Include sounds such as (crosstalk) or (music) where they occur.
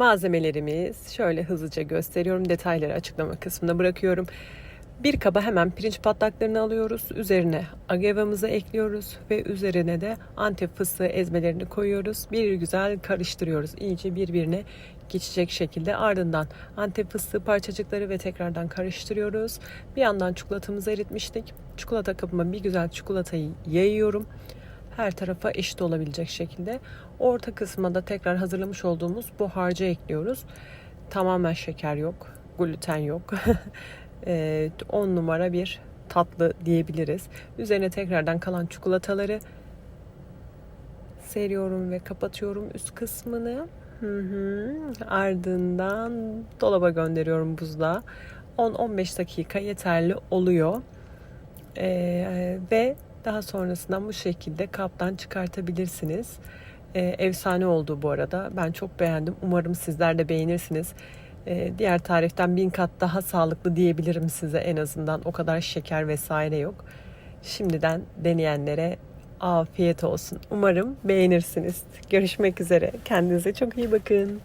Malzemelerimiz şöyle hızlıca gösteriyorum. Detayları açıklama kısmına bırakıyorum. Bir kaba hemen pirinç patlaklarını alıyoruz. Üzerine agavamızı ekliyoruz ve üzerine de antep fıstığı ezmelerini koyuyoruz. Bir güzel karıştırıyoruz. İyice birbirine geçecek şekilde ardından antep fıstığı parçacıkları ve tekrardan karıştırıyoruz. Bir yandan çikolatamızı eritmiştik. Çikolata kabıma bir güzel çikolatayı yayıyorum. Her tarafa eşit olabilecek şekilde. Orta kısma da tekrar hazırlamış olduğumuz bu harcı ekliyoruz. Tamamen şeker yok, gluten yok. (laughs) 10 numara bir tatlı diyebiliriz. Üzerine tekrardan kalan çikolataları seriyorum ve kapatıyorum üst kısmını. Ardından dolaba gönderiyorum buzluğa. 10-15 dakika yeterli oluyor. Ee, ve daha sonrasında bu şekilde kaptan çıkartabilirsiniz. Ee, efsane oldu bu arada. Ben çok beğendim. Umarım sizler de beğenirsiniz. Ee, diğer tariften bin kat daha sağlıklı diyebilirim size en azından. O kadar şeker vesaire yok. Şimdiden deneyenlere afiyet olsun. Umarım beğenirsiniz. Görüşmek üzere. Kendinize çok iyi bakın.